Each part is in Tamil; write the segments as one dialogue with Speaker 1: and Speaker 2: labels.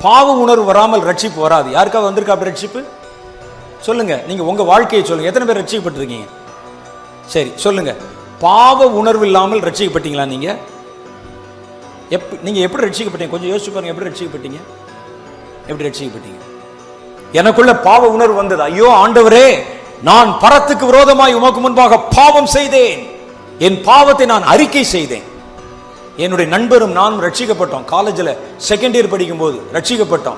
Speaker 1: பாவ உணர்வு வராமல் ரட்சிப்பு வராது. யாருக்காவது வந்திருக்கா அப்படி ரட்சிப்பு? சொல்லுங்க. நீங்க உங்க வாழ்க்கையை சொல்லுங்க. எத்தனை பேர் ரட்சிக்கப்பட்டிருக்கீங்க? சரி சொல்லுங்க. பாவ உணர்வு இல்லாமல் ரட்சிக்கப்பட்டீங்களா நீங்க? எப் நீங்க எப்படி ரட்சிக்கப்பட்டீங்க? கொஞ்சம் யோசிச்சு பாருங்க. எப்படி ரட்சிக்கப்பட்டீங்க? எப்படி ரட்சிக்கப்பட்டீங்க? எனக்குள்ள பாவ உணர்வு வந்தது. ஐயோ ஆண்டவரே நான் பரத்துக்கு விரோதமாய் உமக்கு முன்பாக பாவம் செய்தேன். என் பாவத்தை நான் அறிக்கை செய்தேன். என்னுடைய நண்பரும் நானும் ரட்சிக்கப்பட்டோம். காலேஜில் செகண்ட் இயர் படிக்கும்போது ரட்சிக்கப்பட்டோம்.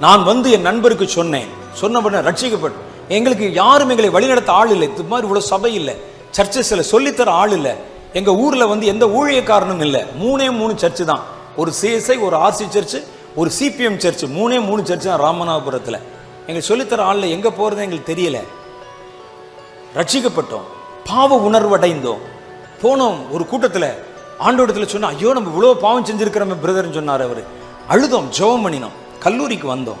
Speaker 1: நான் வந்து என் நண்பருக்கு சொன்னேன். சொன்ன உடனே ரட்சிக்கப்பட்டோம். எங்களுக்கு யாரும் எங்களை வழிநடத்த ஆள் இல்லை. இது மாதிரி இவ்வளோ சபை இல்லை. சர்ச்சஸில் சொல்லித்தர ஆள் இல்லை. எங்கள் ஊரில் வந்து எந்த ஊழியக்காரனும் இல்லை. மூணே மூணு சர்ச்சு தான். ஒரு சிஎஸ்ஐ ஒரு ஆர்சி சர்ச்சு ஒரு சிபிஎம் சர்ச் மூணே மூணு சர்ச் தான் ராமநாதபுரத்தில். எங்களுக்கு சொல்லித்தர ஆளில் எங்கே போகிறது எங்களுக்கு தெரியல. ரட்சிக்கப்பட்டோம். பாவ உணர்வு அடைந்தோம் போனோம் ஒரு கூட்டத்தில். ஆண்டோடத்தில் சொன்னால் ஐயோ நம்ம இவ்வளோ பாவம் செஞ்சிருக்கிறோமே பிரதர்னு சொன்னார் அவர். அழுதோம் ஜெபம் பண்ணினோம். கல்லூரிக்கு வந்தோம்.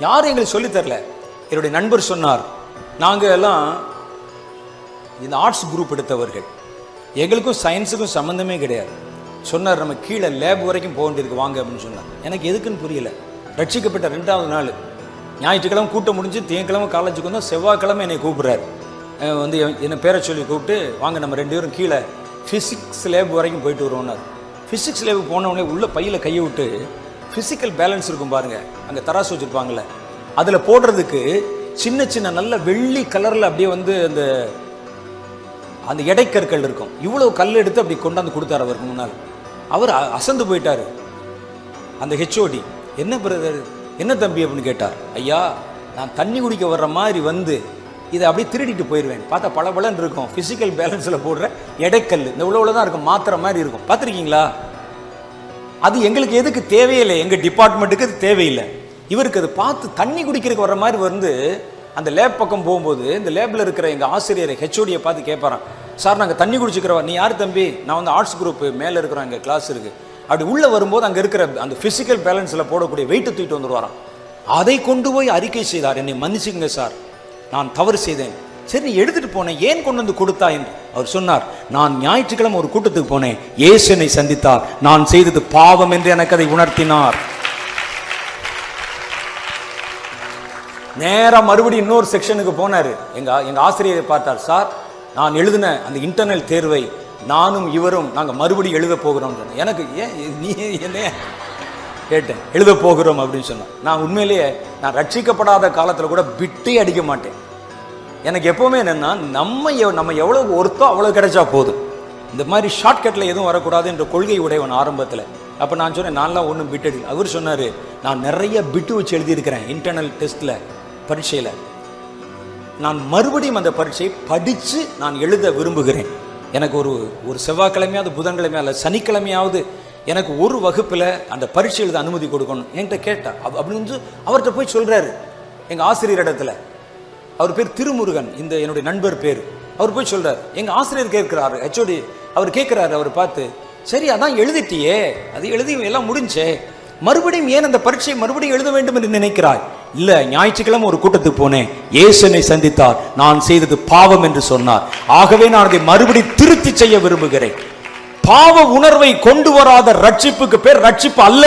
Speaker 1: யாரும் எங்களுக்கு சொல்லித் தரல. என்னுடைய நண்பர் சொன்னார் நாங்கள் எல்லாம் இந்த ஆர்ட்ஸ் குரூப் எடுத்தவர்கள். எங்களுக்கும் சயின்ஸுக்கும் சம்மந்தமே கிடையாது. சொன்னார் நம்ம கீழே லேப் வரைக்கும் போக வேண்டியிருக்கு வாங்க அப்படின்னு சொன்னார். எனக்கு எதுக்குன்னு புரியல. ரட்சிக்கப்பட்ட ரெண்டாவது நாள். ஞாயிற்றுக்கிழமை கூட்டம் முடிஞ்சு திங்கக்கிழமை காலேஜுக்கு வந்தோம். செவ்வாய்க்கிழமை என்னை கூப்பிட்றாரு. வந்து என்- என்னை பேரை சொல்லி கூப்பிட்டு வாங்க நம்ம ரெண்டு பேரும் கீழே ஃபிசிக்ஸ் லேப் வரைக்கும் போயிட்டு வருவோம்னார் ஃபிசிக்ஸ் லேப் போனவுடனே உள்ள பையில் கையை விட்டு ஃபிசிக்கல் பேலன்ஸ் இருக்கும் பாருங்கள் அங்கே தராசு வச்சுருப்பாங்கல்ல. அதில் போடுறதுக்கு சின்ன சின்ன நல்ல வெள்ளி கலரில் அப்படியே வந்து அந்த அந்த எடைக்கற்கள் இருக்கும். இவ்வளோ கல் எடுத்து அப்படி கொண்டாந்து கொடுத்தாரு அவருக்கு முன்னால். அவர் அசந்து போயிட்டாரு. அந்த ஹெச்ஓடி என்ன பிரதர் என்ன தம்பி அப்படின்னு கேட்டார். ஐயா நான் தண்ணி குடிக்க வர்ற மாதிரி வந்து இதை அப்படியே திருடிட்டு போயிடுவேன். பார்த்தா பளபளன்னு இருக்கும். ஃபிசிக்கல் பேலன்ஸில் போடுற எடைக்கல் இந்த உள்ள தான் இருக்கும். மாத்திரை மாதிரி இருக்கும். பார்த்துருக்கீங்களா? அது எங்களுக்கு எதுக்கு தேவையில்லை. எங்கள் டிபார்ட்மெண்ட்டுக்கு அது தேவையில்லை. இவருக்கு அது பார்த்து தண்ணி குடிக்கிறதுக்கு வர்ற மாதிரி வந்து அந்த லேப் பக்கம் போகும்போது இந்த லேபில் இருக்கிற எங்கள் ஆசிரியரை ஹெச்ஓடியை பார்த்து கேட்பாராம். சார் நாங்கள் தண்ணி குடிச்சிக்கிறவா? நீ யார் தம்பி? நான் வந்து ஆர்ட்ஸ் குரூப் மேலே இருக்கிறோம் எங்கள் கிளாஸ் இருக்கு. அப்படி உள்ளே வரும்போது அங்கே இருக்கிற அந்த ஃபிசிக்கல் பேலன்ஸில் போடக்கூடிய வெயிட்டை தூக்கிட்டு வந்துடுவாராம் அதை கொண்டு போய் அறிக்கை செய்தார். என்னை மன்னிச்சுங்க சார். நான் தவறு செய்தேன். சரி நீ எடுத்துட்டு போனேன் ஏன் கொண்டு வந்து கொடுத்தா என்று. அவர் சொன்னார் நான் ஞாயிற்றுக்கிழமை ஒரு கூட்டத்துக்கு போனேன். இயேசுனை சந்தித்தார். நான் செய்தது பாவம் என்று எனக்கு அதை உணர்த்தினார். நேராக மறுபடியும் இன்னொரு செக்ஷனுக்கு போனார். எங்க எங்க ஆசிரியரை பார்த்தார் சார் நான் எழுதின அந்த இன்டர்னல் தேர்வை நானும் இவரும் நாங்கள் மறுபடியும் எழுத போகிறோம் எனக்கு ஏன் நீ என்ன கேட்டேன் எழுத போகிறோம் அப்படின்னு சொன்னான். நான் உண்மையிலேயே நான் ரட்சிக்கப்படாத காலத்தில் கூட பிட்டே அடிக்க மாட்டேன். எனக்கு எப்போவுமே என்னென்னா நம்ம எவ்- நம்ம எவ்வளோ ஒருத்தோ அவ்வளோ கிடைச்சா போதும். இந்த மாதிரி ஷார்ட்கட்டில் எதுவும் வரக்கூடாது என்ற கொள்கை உடையவன் ஆரம்பத்தில். அப்போ நான் சொன்னேன் நான்லாம் ஒன்றும் பிட் அடி அவர் சொன்னார் நான் நிறைய பிட்டு வச்சு எழுதியிருக்கிறேன் இன்டர்னல் டெஸ்ட்டில் பரீட்சையில். நான் மறுபடியும் அந்த பரீட்சையை படித்து நான் எழுத விரும்புகிறேன். எனக்கு ஒரு ஒரு செவ்வாய்க்கிழமையாவது புதன்கிழமையா இல்லை சனிக்கிழமையாவது எனக்கு ஒரு வகுப்பில் அந்த பரீட்சை எழுத அனுமதி கொடுக்கணும். என்கிட்ட கேட்டா. அப்படின்னு வந்து அவர்கிட்ட போய் சொல்கிறாரு எங்கள் ஆசிரியர் இடத்துல. அவர் பேர் திருமுருகன். இந்த என்னுடைய நண்பர் பேர். அவர் போய் சொல்கிறார் எங்கள் ஆசிரியர் கேட்குறாரு. ஹெச்ஓடி அவர் கேட்குறாரு. அவர் பார்த்து சரி அதான் எழுதிட்டியே. அது எழுதி எல்லாம் முடிஞ்சே. மறுபடியும் ஏன் அந்த பரீட்சையை மறுபடியும் எழுத வேண்டும் என்று நினைக்கிறாய்? இல்ல ஞாயிற்றுக்கிழமை ஒரு கூட்டத்துக்கு போனேன். ஏசனை சந்தித்தார். நான் செய்தது பாவம் என்று சொன்னார். ஆகவே நான் அதை மறுபடியும் திருத்தி செய்ய விரும்புகிறேன். பாவ உணர்வை கொண்டு வராத ரட்சிப்புக்கு பேர் ரட்சிப்பு அல்ல.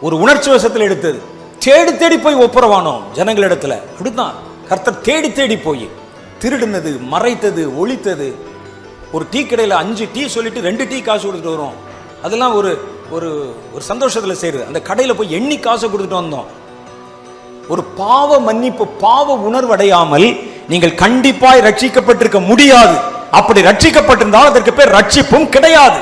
Speaker 1: ஒரு உணர்ச்சி வசத்தில் எடுத்தது. தேடி தேடி போய் ஒப்புரவானோம் ஜனங்களிடத்துல. அப்படித்தான். கர்த்தர் தேடி தேடி போய் திருடுனது மறைத்தது ஒழித்தது. ஒரு டீ கடையில் அஞ்சு டீ சொல்லிட்டு ரெண்டு டீ காசு கொடுத்துட்டு வரும். அதெல்லாம் ஒரு ஒரு ஒரு சந்தோஷத்தில் செய்யுது அந்த கடையில் போய் எண்ணி காசை கொடுத்துட்டு வந்தோம். ஒரு பாவ மன்னிப்பு பாவ உணர்வடையாமல் நீங்கள் கண்டிப்பாய் ரட்சிக்கப்பட்டிருக்க முடியாது. அப்படி ரட்சிக்கப்பட்டிருந்தால் அதற்கு பேர் ரட்சிப்பும் கிடையாது.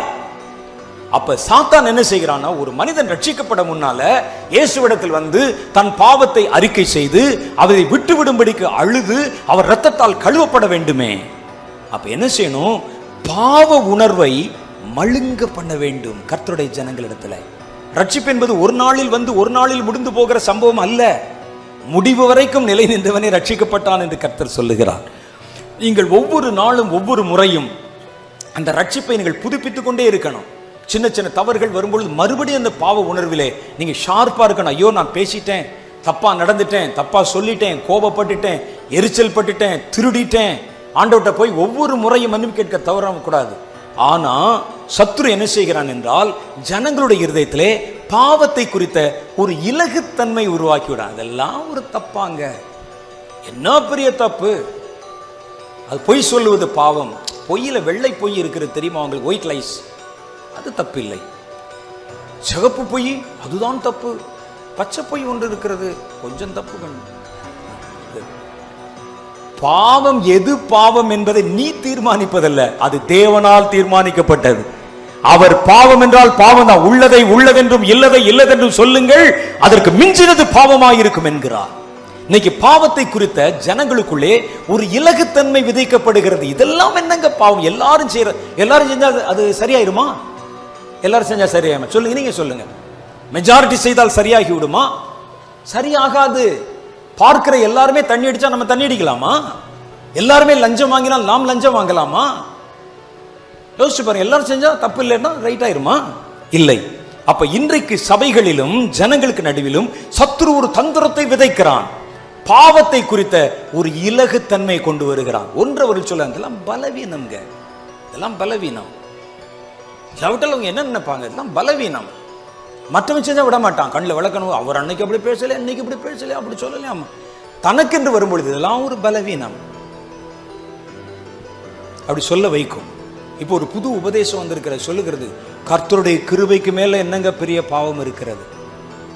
Speaker 1: அப்ப சாத்தான் என்ன செய்கிறான்னா ஒரு மனிதன் ரட்சிக்கப்பட முன்னால இயேசுவிடத்தில் வந்து தன் பாவத்தை அறிக்கை செய்து அவரை விட்டு விடும்படிக்கு அழுது அவர் இரத்தத்தால் கழுவப்பட வேண்டுமே. அப்ப என்ன செய்யணும்? பாவ உணர்வை மழுங்க பண்ண வேண்டும் கர்த்தருடைய ஜனங்களிடத்துல. ரட்சிப்பு என்பது ஒரு நாளில் வந்து ஒரு நாளில் முடிந்து போகிற சம்பவம் அல்ல. முடிவு வரைக்கும் நிலை நின்றவனே ரட்சிக்கப்பட்டான் என்று கர்த்தர் சொல்லுகிறார். நீங்கள் ஒவ்வொரு நாளும் ஒவ்வொரு முறையும் அந்த ரட்சிப்பை நீங்கள் புதுப்பித்துக் கொண்டே இருக்கணும். சின்ன சின்ன தவறுகள் வரும்பொழுது மறுபடியும் அந்த பாவ உணர்விலே நீங்க ஷார்ப்பா இருக்கணும். ஐயோ நான் பேசிட்டேன் தப்பா நடந்துட்டேன் தப்பா சொல்லிட்டேன் கோபப்பட்டுட்டேன் எரிச்சல் பட்டுட்டேன் திருடிட்டேன். ஆண்டவர்கிட்ட போய் ஒவ்வொரு முறையும் மன்னிப்பு கேட்க தவறாம கூடாது. ஆனா சத்ரு என்ன செய்கிறான் என்றால் ஜனங்களுடைய இருதயத்திலே பாவத்தை குறித்த ஒரு இலகுத்தன்மை உருவாக்கிவிடும் அதெல்லாம் ஒரு தப்பாங்க. என்ன பெரிய தப்பு? அது பொய் சொல்லுவது பாவம். பொய்யில் வெள்ளை பொய் இருக்கிறது தெரியுமா அவங்களுக்கு ஒயிட் லைஸ் அது தப்பு இல்லை சிகப்பு பொய் அதுதான் தப்பு. பச்சை பொய் ஒன்று இருக்கிறது கொஞ்சம் தப்பு கண்ணு பாவம் எது பாவம் என்பதை நீ தீர்மானிப்பதல்ல அது தேவனால் தீர்மானிக்கப்பட்டது. அவர் பாவம் என்றால் பாவம் தான் உள்ளதை உள்ளதென்றும் இல்லதை இல்லதென்றும் சொல்லுங்கள் அதற்கு மிஞ்சினது பாவமாயிருக்கும் என்கிறார். இன்னைக்கு பாவத்தை குறித்த ஜனங்களுக்குள்ளே ஒரு இலகுத்தன்மை விதைக்கப்படுகிறது. இதெல்லாம் என்னங்க பாவம்? எல்லாரும் செய்யற எல்லாரும் செஞ்சா அது- அது சரியாயிருமா? எல்லாரும் செஞ்சா சரியாயிருமா? சொல்லுங்க நீங்க சொல்லுங்க. மெஜாரிட்டி செய்தால் சரியாகி விடுமா சரியாகாது. பார்க்கிற எல்லாருமே தண்ணி அடிச்சா நம்ம தண்ணி அடிக்கலாமா? எல்லாருமே லஞ்சம் வாங்கினால் நாம் லஞ்சம் வாங்கலாமா? யோசிச்சு பாருங்க எல்லாரும் செஞ்சா தப்பு இல்லைன்னா ரைட் ஆயிருமா இல்லை. அப்ப இன்றைக்கு சபைகளிலும் ஜனங்களுக்கு நடுவிலும் சத்ரு ஒரு தந்திரத்தை விதைக்கிறான். பாவத்தை குறித்த ஒரு இலகுத்தன்மை கொண்டு வருகிறான். ஒன்று அவர்கள் சொல்ல இதெல்லாம் பலவீனம்ங்க. இதெல்லாம் பலவீனம். இல்லாவிட்டால் அவங்க என்ன நினைப்பாங்க? இதெல்லாம் பலவீனம். மற்றவன் செஞ்சா விட மாட்டான். கண்ணில் விளக்கணும். அவர் அன்னைக்கு அப்படி பேசலை இன்னைக்கு இப்படி பேசலையா அப்படி சொல்லலையாமா தனக்கென்று வரும்பொழுது இதெல்லாம் ஒரு பலவீனம். அப்படி சொல்ல வைக்கும். இப்போ ஒரு புது உபதேசம் வந்திருக்கிற சொல்லுகிறது கர்த்தருடைய கிருபைக்கு மேல என்னங்க பெரிய பாவம் இருக்கிறது?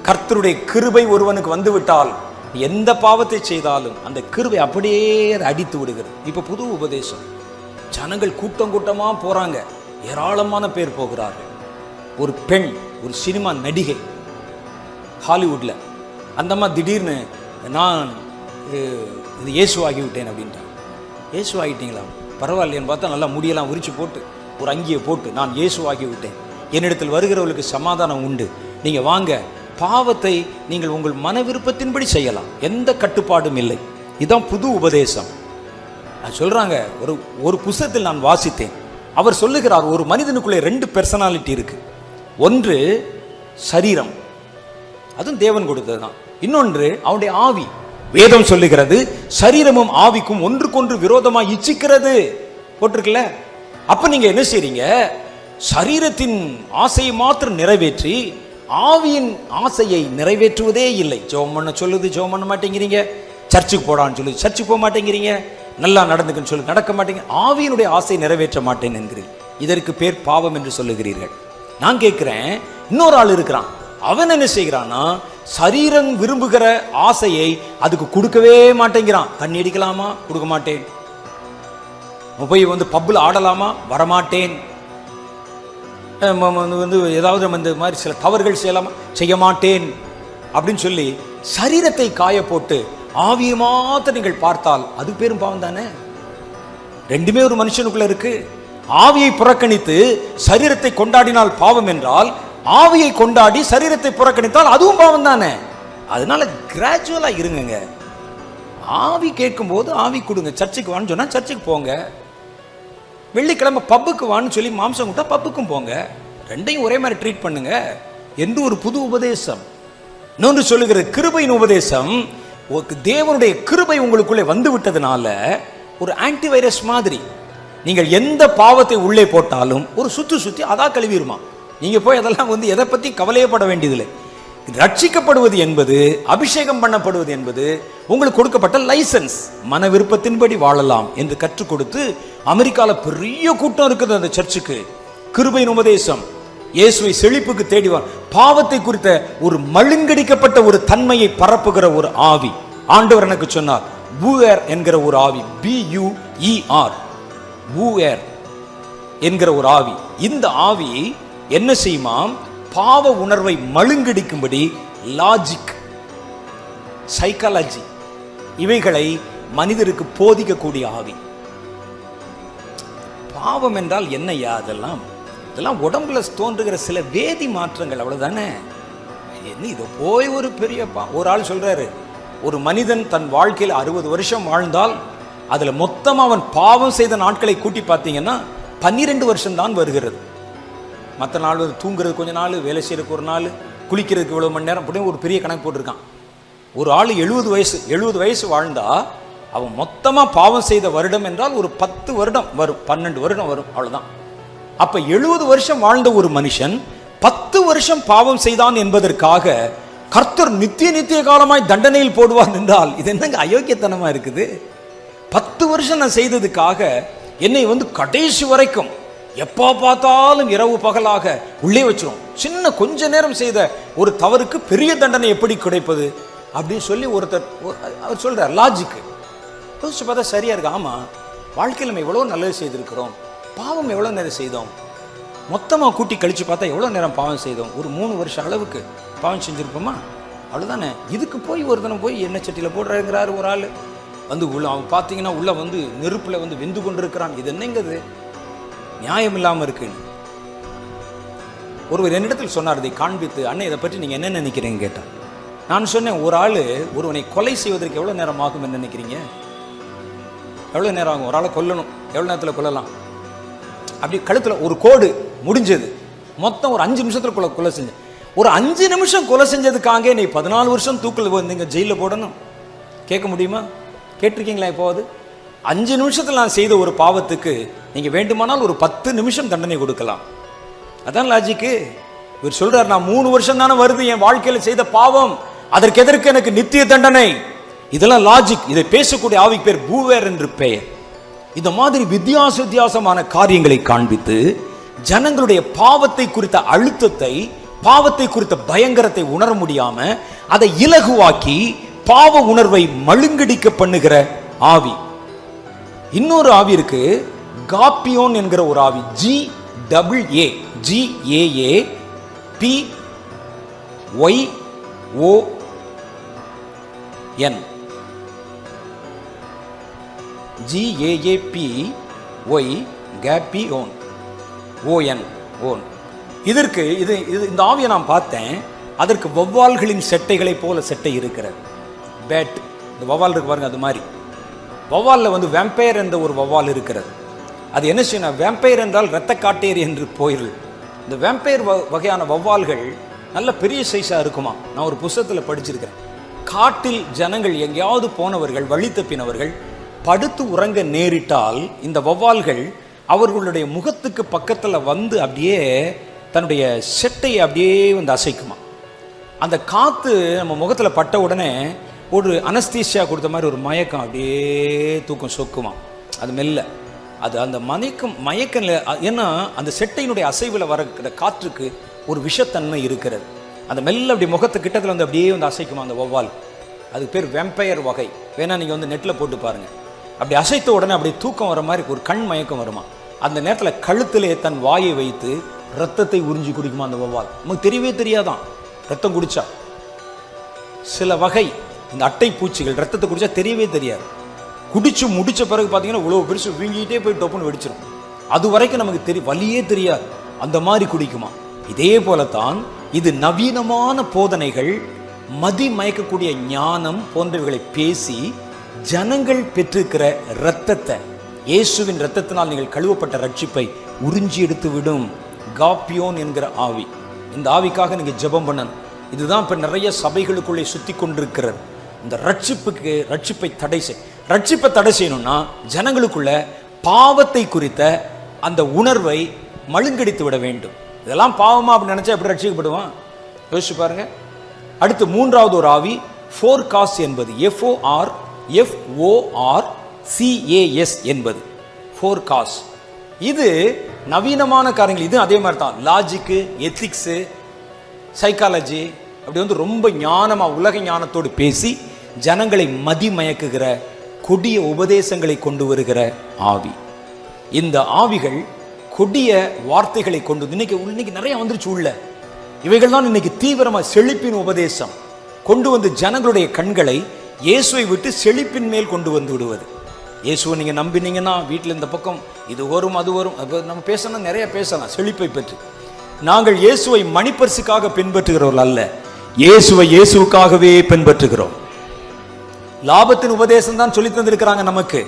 Speaker 1: கர்த்தருடைய கிருபை ஒருவனுக்கு வந்து விட்டால் எந்த பாவத்தை செய்தாலும் அந்த கிருவை அப்படியே அடித்து விடுகிறது. இப்போ புது உபதேசம். ஜனங்கள் கூட்டம் கூட்டமாக போகிறாங்க ஏராளமான பேர் போகிறார்கள். ஒரு பெண் ஒரு சினிமா நடிகை ஹாலிவுட்டில் அந்த மாதிரி திடீர்னு நான் இது இயேசுவாகிவிட்டேன் அப்படின்ட்டான். இயேசுவாகிட்டீங்களா? பரவாயில்லையேன்னு பார்த்தா நல்லா முடியெல்லாம் உரிச்சு போட்டு ஒரு அங்கியை போட்டு நான் இயேசுவாகிவிட்டேன் என்னிடத்தில் வருகிறவர்களுக்கு சமாதானம் உண்டு. நீங்கள் வாங்க பாவத்தை நீங்கள் உங்கள் மன விருப்பத்தின்படி செய்யலாம். எந்த கட்டுப்பாடும் இல்லை. இதுதான் புது உபதேசம். அது சொல்றாங்க ஒரு ஒரு புஸ்தகத்தில் நான் வாசித்தேன். அவர் சொல்லுகிறார் ஒரு மனிதனுக்குள்ளே ரெண்டு பெர்சனாலிட்டி இருக்கு. ஒன்று சரீரம். அதுவும் தேவன் கொடுத்ததுதான். இன்னொன்று அவனுடைய ஆவி. வேதம் சொல்லுகிறது சரீரமும் ஆவிக்கும் ஒன்றுக்கொன்று விரோதமாக இச்சிக்கிறது. போட்டிருக்குல்ல? அப்ப நீங்க என்ன செய்றீங்க? சரீரத்தின் ஆசையை மாத்திரம் நிறைவேற்றி ஆவியின் ஆசையை நிறைவேற்றுவதே இல்லை. ஜெபம் பண்ண சொல்லுது ஜெபம் பண்ண மாட்டேங்கிறீங்க. சர்ச்சுக்கு போடான்னு சொல்லுது சர்ச்சுக்கு போக மாட்டேங்கிறீங்க. நல்லா நடந்துக்குன்னு சொல்லி நடக்க மாட்டேங்க. ஆவியினுடைய ஆசையை நிறைவேற்ற மாட்டேன் என்கிறீர்கள் இதற்கு பேர் பாவம் என்று சொல்லுகிறீர்கள். நான் கேட்குறேன் இன்னொரு ஆள் இருக்கிறான். அவன் என்ன செய்கிறான்னா சரீரம் விரும்புகிற ஆசையை அதுக்கு கொடுக்கவே மாட்டேங்கிறான். தண்ணி அடிக்கலாமா? கொடுக்க மாட்டேன். போய் வந்து பப்பில் ஆடலாமா? வரமாட்டேன். வந்து ஏதாவது நம்ம இந்த மாதிரி சில தவறுகள் செய்யலாமா செய்ய மாட்டேன் அப்படின்னு சொல்லி சரீரத்தை காய போட்டு ஆவியை மாத்திரம் நீங்கள் பார்த்தால் அது பேரும் பாவம் தானே? ரெண்டுமே ஒரு மனுஷனுக்குள்ள இருக்கு. ஆவியை புறக்கணித்து சரீரத்தை கொண்டாடினால் பாவம் என்றால் ஆவியை கொண்டாடி சரீரத்தை புறக்கணித்தால் அதுவும் பாவம் தானே? அதனால கிராஜுவலாக இருங்கங்க. ஆவி கேட்கும்போது ஆவி கொடுங்க. சர்ச்சுக்கு வான்னு சொன்னால் சர்ச்சுக்கு போங்க. வெள்ளிக்கிழமை பப்புக்கு வான்னு சொல்லி மாம்சம் கொடுத்தா பப்புக்கும் போங்க. ரெண்டையும் ஒரே மாதிரி ட்ரீட் பண்ணுங்க. என்று ஒரு புது உபதேசம்? இன்னொன்று சொல்லுகிற கிருபையின் உபதேசம் தேவனுடைய கிருபை உங்களுக்குள்ளே வந்து விட்டதுனால ஒரு ஆன்டிவைரஸ் மாதிரி. நீங்கள் எந்த பாவத்தை உள்ளே போட்டாலும் ஒரு சுற்றி சுற்றி அதான் கழுவிடுமா? நீங்கள் போய் அதெல்லாம் வந்து எதை பற்றி கவலையப்பட வேண்டியதில்லை. ரட்சிக்கப்படுவது என்பது அபிஷேகம் பண்ணப்படுவது என்பது உங்களுக்கு கொடுக்கப்பட்ட லைசன்ஸ். மன விருப்பத்தின்படி வாழலாம் என்று கற்றுக் கொடுத்து அமெரிக்காவில் பெரிய கூட்டம் இருக்குது அந்த சர்ச்சுக்கு. கிருபையின் உபதேசம். இயேசுவை செழிப்புக்கு தேடிவார் பாவத்தை குறித்த ஒரு மழுங்கடிக்கப்பட்ட ஒரு தன்மையை பரப்புகிற ஒரு ஆவி. ஆண்டவர் எனக்கு சொன்னார் பூயர் என்கிற ஒரு ஆவி. பி யூ இஆர் ஆர் என்கிற ஒரு ஆவி. இந்த ஆவி என்ன செய்யுமாம்? பாவ உணர்வை மழுங்கடிக்கும்படி லாஜிக் சைக்காலஜி இவைகளை மனிதருக்கு போதிக்கக்கூடிய ஆவி. பாவம் என்றால் என்னையா அதெல்லாம்? இதெல்லாம் உடம்புல தோன்றுகிற சில வேதி மாற்றங்கள் அவ்வளவுதானே? என்ன இதை போய் ஒரு பெரிய பா ஒரு ஆள் சொல்றாரு ஒரு மனிதன் தன் வாழ்க்கையில் அறுபது வருஷம் வாழ்ந்தால் அதில் மொத்தமாக அவன் பாவம் செய்த நாட்களை கூட்டி பார்த்தீங்கன்னா பன்னிரெண்டு வருஷம்தான் வருகிறது. மற்ற நாள் வந்து தூங்குறது கொஞ்ச நாள் வேலை செய்கிறதுக்கு ஒரு நாள் குளிக்கிறதுக்கு இவ்வளோ மணி நேரம் அப்படின்னு ஒரு பெரிய கணக்கு போட்டிருக்கான். ஒரு ஆள் எழுபது வயசு எழுபது வயசு வாழ்ந்தா அவன் மொத்தமாக பாவம் செய்த வருடம் என்றால் ஒரு பத்து வருடம் வரும் பன்னெண்டு வருடம் வரும் அவ்வளோதான் அப்போ எழுபது வருஷம் வாழ்ந்த ஒரு மனுஷன் பத்து வருஷம் பாவம் செய்தான் என்பதற்காக கர்த்தர் நித்திய நித்திய காலமாய் தண்டனையில் போடுவார் என்றால் இது என்னங்க அயோக்கியத்தனமாக இருக்குது? பத்து வருஷம் நான் செய்ததுக்காக என்னை வந்து கடைசி வரைக்கும் எப்போ பார்த்தாலும் இரவு பகலாக உள்ளே வச்சிரும். சின்ன கொஞ்ச நேரம் செய்த ஒரு தவறுக்கு பெரிய தண்டனை எப்படி கிடைப்பது? அப்படின்னு சொல்லி ஒருத்தர் அவர் சொல்கிறார் லாஜிக்கு யோசிச்சு பார்த்தா சரியாக இருக்கு. ஆமாம் வாழ்க்கையில் நம்ம எவ்வளோ நல்லது செய்திருக்கிறோம். பாவம் எவ்வளோ நேரம் செய்தோம். மொத்தமாக கூட்டி கழிச்சு பார்த்தா எவ்வளோ நேரம் பாவம் செய்தோம். ஒரு மூணு வருஷம் அளவுக்கு பாவம் செஞ்சுருப்போமா? அவ்வளோதானே இதுக்கு போய் ஒரு தினம் போய் எண்ணெய் சட்டியில் போடுறாங்கிறாரு ஒரு ஆள். வந்து உள்ள அவன் பார்த்தீங்கன்னா உள்ளே வந்து நெருப்பில் வந்து வெந்து கொண்டிருக்கிறான். இது என்னங்கிறது நியாயம் இல்லாமல் இருக்குன்னு ஒருவர் என்னிடத்தில் சொன்னார் இதை காண்பித்து அண்ணன் இதை பற்றி நீங்கள் என்ன நினைக்கிறீங்க கேட்டார். நான் சொன்னேன் ஒரு ஆள் ஒருவனை கொலை செய்வதற்கு எவ்வளோ நேரம் ஆகும் என்ன நினைக்கிறீங்க? எவ்வளோ நேரம் ஆகும்? ஒரு ஆளை கொல்லணும். எவ்வளோ நேரத்தில் கொல்லலாம்? அப்படி கழுத்தில் ஒரு கோடு முடிஞ்சது. மொத்தம் ஒரு அஞ்சு நிமிஷத்துல கொலை கொலை செஞ்சேன். ஒரு அஞ்சு நிமிஷம் கொலை செஞ்சதுக்காக நீ பதினாலு வருஷம் தூக்கில் வந்தீங்க ஜெயிலில் போடணும். கேட்க முடியுமா? கேட்டிருக்கீங்களா இப்போது அஞ்சு நிமிஷத்தில் நான் செய்த ஒரு பாவத்துக்கு நீங்கள் வேண்டுமானால் ஒரு பத்து நிமிஷம் தண்டனை கொடுக்கலாம். அதான் லாஜிக்கு இவர் சொல்றார் நான் மூணு வருஷம் தானே வருது என் வாழ்க்கையில் செய்த பாவம். அதற்கு எதற்கு எனக்கு நித்திய தண்டனை? இதெல்லாம் லாஜிக் இதை பேசக்கூடிய ஆவிக்கு பேர் பூவேர் என்று பெயர். இந்த மாதிரி வித்தியாச வித்தியாசமான காரியங்களை காண்பித்து ஜனங்களுடைய பாவத்தை குறித்த அழுத்தத்தை பாவத்தை குறித்த பயங்கரத்தை உணர முடியாம அதை இலகுவாக்கி பாவ உணர்வை மழுங்கடிக்க பண்ணுகிற ஆவி. இன்னொரு ஆவி இருக்கு. காப்பியோன் என்கிற ஒரு ஆவி. G double A G A A B Y O N GAAB Y KP ஓன் ஓஎன் ஓன் இதற்கு இது இது இந்த ஆவியை நான் பார்த்தேன். அதற்கு வௌவால்களின் செட்டைகளைப் போல செட்டை இருக்கிறது. பேட் இந்த வௌவால் இருக்கு பாருங்க அது மாதிரி. வௌவாலில் வந்து வெம்பையர் என்ற ஒரு வௌவால் இருக்கிறது. அது என்ன செய்யணும் வேம்பயர் என்றால் இரத்த காட்டேரி என்று போயிரு. இந்த வேம்பயர் வகையான வௌவால்கள் நல்ல பெரிய சைஸாக இருக்குமா? நான் ஒரு புஸ்தகத்தில் படிச்சிருக்கிறேன். காட்டில் ஜனங்கள் எங்கேயாவது போனவர்கள் வழி தப்பினவர்கள் படுத்து உறங்க நேரிட்டால் இந்த வௌவால்கள் அவர்களுடைய முகத்துக்கு பக்கத்தில் வந்து அப்படியே தன்னுடைய செட்டையை அப்படியே வந்து அசைக்குமா? அந்த காற்று நம்ம முகத்தில் பட்ட உடனே ஒரு அனஸ்தீஷியா கொடுத்த மாதிரி ஒரு மயக்கம் அப்படியே தூக்கம் சொக்குமா? அது மெல்ல. அது அந்த மயக்கம் மயக்கம் இல்லை ஏன்னா அந்த செட்டையினுடைய அசைவில் வரக்கிற காற்றுக்கு ஒரு விஷத்தன்மை இருக்கிறது. அந்த மெல்ல அப்படி முகத்து கிட்டத்தில் வந்து அப்படியே வந்து அசைக்குமா அந்த வௌவால்? அது பேர் வெம்பயர் வகை. வேணால் நீங்கள் வந்து நெட்டில் போட்டு பாருங்கள் அப்படி அசைத்த உடனே அப்படியே தூக்கம் வர மாதிரி ஒரு கண் மயக்கம் வருமா? அந்த நேரத்தில் கழுத்திலே தன் வாயை வைத்து ரத்தத்தை உறிஞ்சி குடிக்குமா அந்த வௌவால்? நமக்கு தெரியவே தெரியாதான். ரத்தம் குடிச்சா. சில வகை இந்த அட்டை பூச்சிகள் ரத்தத்தை குடிச்சா தெரியவே தெரியாது. குடிச்சு முடிச்ச பிறகு பார்த்தீங்கன்னா இவ்வளோ பெருசு வீங்கிட்டே போய் டொப்புன்னு வெடிச்சிடும் அது வரைக்கும் நமக்கு தெரியும் வழியே தெரியாது. அந்த மாதிரி குடிக்குமா? இதே போலத்தான் இது நவீனமான போதனைகள் மதி மயக்கக்கூடிய ஞானம் போன்றவைகளை பேசி ஜனங்கள் பெற்றிருக்கிற இரத்தத்தை இயேசுவின் இரத்தத்தினால் நீங்கள் கழுவப்பட்ட ரட்சிப்பை உறிஞ்சி எடுத்து விடும் காப்பியோன் என்கிற ஆவி. இந்த ஆவிக்காக நீங்கள் ஜெபம் பண்ணணும். இதுதான் இப்போ நிறைய சபைகளுக்குள்ளே சுத்தி கொண்டிருக்கிறார் இந்த ரட்சிப்புக்கு ரட்சிப்பை தடை செய். ரட்சிப்பை தடை செய்யணும்னா ஜனங்களுக்குள்ள பாவத்தை குறித்த அந்த உணர்வை மழுங்கடித்து விட வேண்டும். இதெல்லாம் பாவமா அப்படின்னு நினச்சா எப்படி ரட்சிக்கப்படுவான்? யோசிச்சு பாருங்க. அடுத்து மூன்றாவது ஒரு ஆவி ஃபோர்காஸ்ட் என்பது F O R F O R C A S என்பது. ஃபோர்காஸ்ட் இது நவீனமான காரியங்கள் இது அதே மாதிரி தான் லாஜிக்கு எத்திக்ஸு சைக்காலஜி அப்படி வந்து ரொம்ப ஞானமாக உலக ஞானத்தோடு பேசி ஜனங்களை மதிமயக்குகிற கொடிய உபதேசங்களை கொண்டு வருகிற ஆவி. இந்த ஆவிகள் கொடிய வார்த்தைகளை கொண்டு இன்னைக்கு இன்னைக்கு நிறைய வந்துருச்சு உள்ள. இவைகள் தான் இன்னைக்கு தீவிரமா செழிப்பின் உபதேசம். கொண்டு வந்து ஜனங்களுடைய கண்களை இயேசுவை விட்டு செழிப்பின் மேல் கொண்டு வந்து விடுவது. இயேசுவை நீங்க நம்பினீங்கன்னா வீட்டில் இந்த பக்கம் இது வரும் அது வரும். நம்ம பேசணும் நிறைய பேசலாம் செழிப்பை பற்றி. நாங்கள் இயேசுவை மணிப்பரிசுக்காக பின்பற்றுகிறவர்கள் அல்ல. இயேசுவை இயேசுவுக்காகவே பின்பற்றுகிறோம். லாபத்தின் உபதேசம் தான் சொல்லி தந்திருக்கிறாங்க நமக்கு.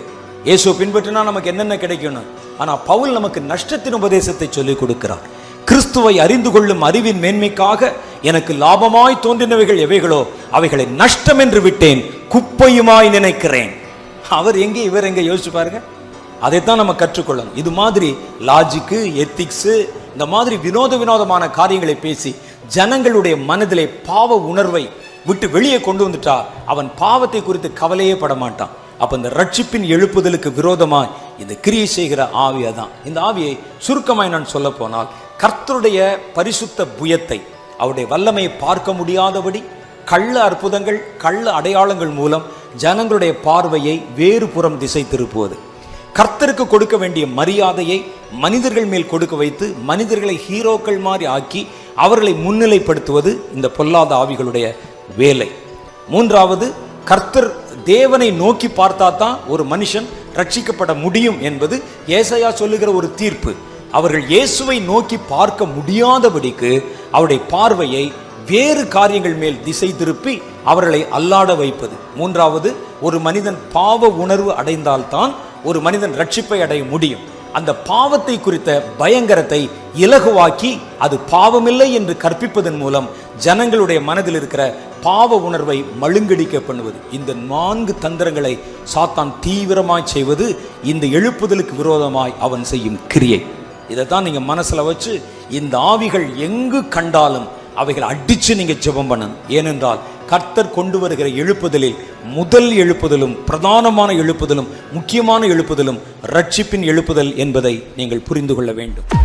Speaker 1: இயேசு பின்பற்றினா நமக்கு என்னென்ன கிடைக்கணும் ஆனா பவுல் நமக்கு நஷ்டத்தின் உபதேசத்தை சொல்லிக் கொடுக்கிறார். கிறிஸ்துவை அறிந்து கொள்ளும் அறிவின் மேன்மைக்காக எனக்கு லாபமாய் தோன்றினவைகள் எவைகளோ அவைகளை நஷ்டம் என்று விட்டேன் குப்பையுமாய் நினைக்கிறேன். அவர் எங்கே இவர் எங்கே யோசிச்சு பாருங்க. அதைத்தான் நம்ம கற்றுக்கொள்ளணும். இது மாதிரி லாஜிக்கு எத்திக்ஸு இந்த மாதிரி வினோத வினோதமான காரியங்களை பேசி ஜனங்களுடைய மனதிலே பாவ உணர்வை விட்டு வெளியே கொண்டு வந்துட்டா அவன் பாவத்தை குறித்து கவலையே பட மாட்டான் அப்போ இந்த ரட்சிப்பின் எழுப்புதலுக்கு விரோதமாய் இந்த கிரியை செய்கிற ஆவியை தான் இந்த ஆவியை சுருக்கமாய் நான் சொல்ல போனால் கர்த்தருடைய பரிசுத்த புயத்தை அவருடைய வல்லமையை பார்க்க முடியாதபடி கள்ள அற்புதங்கள் கள்ள அடையாளங்கள் மூலம் ஜனங்களுடைய பார்வையை வேறு புறம் திசை திருப்புவது. கர்த்தருக்கு கொடுக்க வேண்டிய மரியாதையை மனிதர்கள் மேல் கொடுக்க வைத்து மனிதர்களை ஹீரோக்கள் மாதிரி ஆக்கி அவர்களை முன்னிலைப்படுத்துவது இந்த பொல்லாத ஆவிகளுடைய வேலை. மூன்றாவது கர்த்தர் தேவனை நோக்கி பார்த்தா தான் ஒரு மனுஷன் ரட்சிக்கப்பட முடியும் என்பது ஏசையா சொல்லுகிற ஒரு தீர்ப்பு. அவர்கள் இயேசுவை நோக்கி பார்க்க முடியாதபடிக்கு அவருடைய பார்வையை வேறு காரியங்கள் மேல் திசை திருப்பி அவர்களை அல்லாட வைப்பது. மூன்றாவது ஒரு மனிதன் பாவ உணர்வு அடைந்தால்தான் ஒரு மனிதன் ரட்சிப்பை அடைய முடியும். அந்த பாவத்தை குறித்த பயங்கரத்தை இலகுவாக்கி அது பாவமில்லை என்று கற்பிப்பதன் மூலம் ஜனங்களுடைய மனதில் இருக்கிற பாவ உணர்வை மழுங்கடிக்க பண்ணுவது. இந்த நான்கு தந்திரங்களை சாத்தான் தீவிரமாய் செய்வது இந்த எழுப்புதலுக்கு விரோதமாய் அவன் செய்யும் கிரியை. இதை தான் நீங்க மனசுல வச்சு இந்த ஆவிகள் எங்கு கண்டாலும் அவைகளை அடிச்சு நீங்க ஜெபம் பண்ணணும். ஏனென்றால் கர்த்தர் கொண்டு வருகிற எழுப்புதலில் முதல் எழுப்புதலும் பிரதானமான எழுப்புதலும் முக்கியமான எழுப்புதலும் ரட்சிப்பின் எழுப்புதல் என்பதை நீங்கள் புரிந்து கொள்ள வேண்டும்.